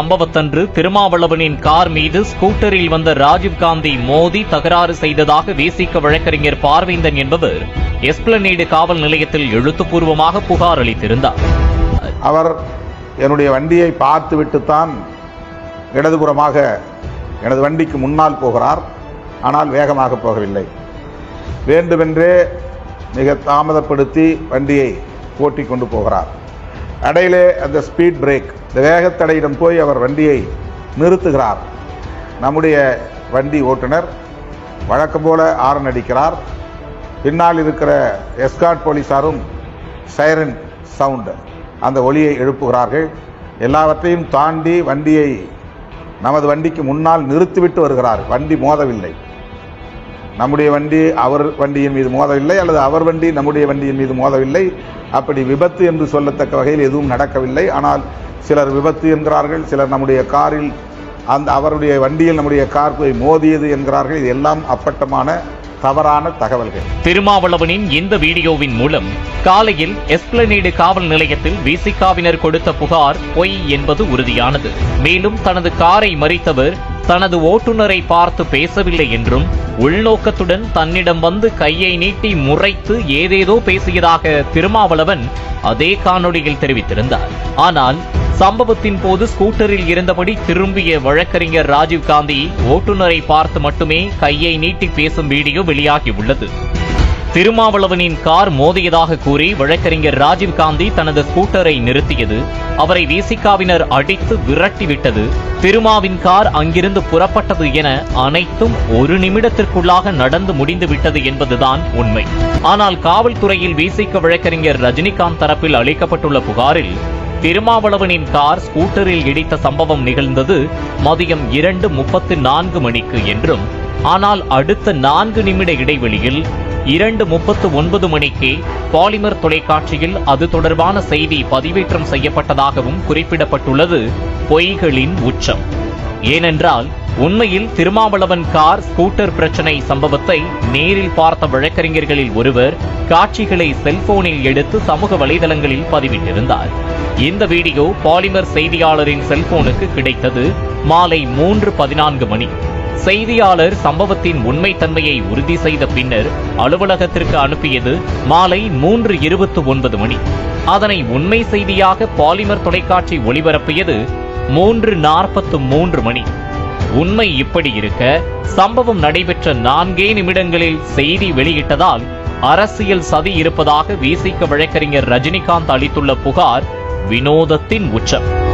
சம்பவத்தன்று திருமாவளவனின் கார் மீது ஸ்கூட்டரில் வந்த ராஜீவ்காந்தி மோதி தகராறு செய்ததாக விசிக வழக்கறிஞர் பார்வேந்தன் என்பவர் எஸ்பிளனேடு காவல் நிலையத்தில் எழுத்துப்பூர்வமாக புகார் அளித்திருந்தார். அவர் என்னுடைய வண்டியை பார்த்துவிட்டுத்தான் இடதுபுறமாக எனது வண்டிக்கு முன்னால் போகிறார். ஆனால் வேகமாக போகவில்லை. வேண்டுமென்றே மிக தாமதப்படுத்தி வண்டியை ஓட்டி கொண்டு போகிறார். அடையிலே அந்த ஸ்பீட் பிரேக் இந்த வேகத்தடையிடம் போய் அவர் வண்டியை நிறுத்துகிறார். நம்முடைய வண்டி ஓட்டுநர் வழக்கம் போல ஆரன் அடிக்கிறார். பின்னால் இருக்கிற எஸ்கார்ட் போலீசாரும் சைரன் சவுண்டு அந்த ஒலியை எழுப்புகிறார்கள். எல்லாவற்றையும் தாண்டி வண்டியை நமது வண்டிக்கு முன்னால் நிறுத்திவிட்டு வருகிறார். வண்டி மோதவில்லை. நம்முடைய வண்டி அவர் வண்டியின் மீது மோதவில்லை அல்லது அவர் வண்டி நம்முடைய வண்டியின் மீது மோதவில்லை. அப்படி விபத்து என்று சொல்லத்தக்க வகையில் எதுவும் நடக்கவில்லை. ஆனால் சிலர் விபத்து என்கிறார்கள் சிலர் நம்முடைய காரில் அந்த அவருடைய வண்டியில் நம்முடைய கார் போய் மோதியது என்கிறார்கள். எல்லாம் அப்பட்டமான தவறான தகவல்கள். திருமாவளவனின் இந்த வீடியோவின் மூலம் காலையில் எஸ்பிளனேடு காவல் நிலையத்தில் விசிகாவினர் கொடுத்த புகார் பொய் என்பது உறுதியானது. மேலும் தனது காரை மறித்தவர் தனது ஓட்டுநரை பார்த்து பேசவில்லை என்றும் உள்நோக்கத்துடன் தன்னிடம் வந்து கையை நீட்டி முறைத்து ஏதேதோ பேசியதாக திருமாவளவன் அதே காணொளியில் தெரிவித்திருந்தார். ஆனால் சம்பவத்தின் போது ஸ்கூட்டரில் இருந்தபடி திரும்பிய வழக்கறிஞர் ராஜீவ் காந்தி ஓட்டுநரை பார்த்து மட்டுமே கையை நீட்டி பேசும் வீடியோ வெளியாகியுள்ளது திருமாவளவனின் கார் மோதியதாக கூறி வழக்கறிஞர் ராஜீவ்காந்தி தனது ஸ்கூட்டரை நிறுத்தியது. அவரை விசிகாவினர் அடித்து விரட்டிவிட்டது. திருமாவின் கார் அங்கிருந்து புறப்பட்டது என அனைத்தும் ஒரு நிமிடத்திற்குள்ளாக நடந்து முடிந்து விட்டது என்பதுதான் உண்மை. ஆனால் காவல்துறையில் விசிக வழக்கறிஞர் ரஜினிகாந்த் தரப்பில் அளிக்கப்பட்டுள்ள புகாரில் திருமாவளவனின் கார் ஸ்கூட்டரில் இடித்த சம்பவம் நிகழ்ந்தது மதியம் இரண்டு முப்பத்து நான்கு மணிக்கு என்றும் ஆனால் அடுத்த நான்கு நிமிட இடைவெளியில் இரண்டு முப்பத்து ஒன்பது மணிக்கே பாலிமர் தொலைக்காட்சியில் அது தொடர்பான செய்தி பதிவேற்றம் செய்யப்பட்டதாகவும் குறிப்பிடப்பட்டுள்ளது. பொய்களின் உச்சம். ஏனென்றால் உண்மையில் திருமாவளவன் கார் ஸ்கூட்டர் பிரச்சனை சம்பவத்தை நேரில் பார்த்த வழக்கறிஞர்களில் ஒருவர் காட்சிகளை செல்போனில் எடுத்து சமூக வலைதளங்களில் பதிவிட்டிருந்தார். இந்த வீடியோ பாலிமர் செய்தியாளரின் செல்போனுக்கு கிடைத்தது மாலை மூன்று பதினான்கு மணி. செய்தியாளர் சம்பவத்தின் உண்மைத்தன்மையை உறுதி செய்த பின்னர் அலுவலகத்திற்கு அனுப்பியது மாலை மூன்று இருபத்து ஒன்பது மணி. அதனை உண்மை செய்தியாக பாலிமர் தொலைக்காட்சி ஒளிபரப்பியது மூன்று நாற்பத்து மூன்று மணி. உண்மை இப்படி இருக்க சம்பவம் நடைபெற்ற நான்கே நிமிடங்களில் செய்தி வெளியிட்டதால் அரசியல் சதி இருப்பதாக விசிக வழக்கறிஞர் ரஜினிகாந்த் அளித்துள்ள புகார் வினோதத்தின் உச்சம்.